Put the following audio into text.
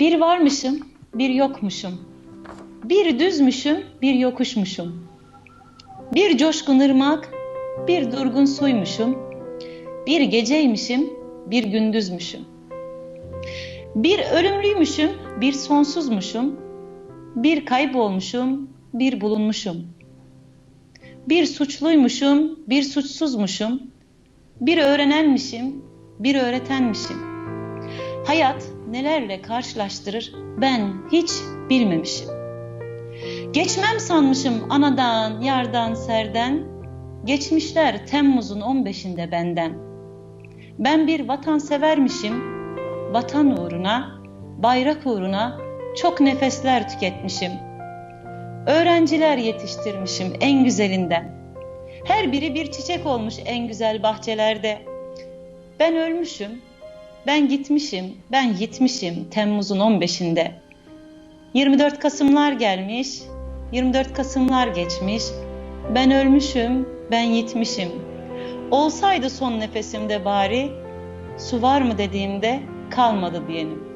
Bir varmışım, bir yokmuşum. Bir düzmüşüm, bir yokuşmuşum. Bir coşkun ırmak, bir durgun suymuşum. Bir geceymişim, bir gündüzmüşüm. Bir ölümlüymüşüm, bir sonsuzmuşum. Bir kaybolmuşum, bir bulunmuşum. Bir suçluymuşum, bir suçsuzmuşum. Bir öğrenenmişim, bir öğretenmişim. Hayat nelerle karşılaştırır ben hiç bilmemişim. Geçmem sanmışım anadan, yardan, serden. Geçmişler Temmuz'un 15'inde benden. Ben bir vatansevermişim. Vatan uğruna, bayrak uğruna çok nefesler tüketmişim. Öğrenciler yetiştirmişim en güzelinden. Her biri bir çiçek olmuş en güzel bahçelerde. Ben ölmüşüm, ben gitmişim, ben yitmişim Temmuz'un 15'inde. 24 Kasımlar gelmiş, 24 Kasımlar geçmiş. Ben ölmüşüm, ben yitmişim. Olsaydı son nefesimde bari, su var mı dediğimde kalmadı diyelim.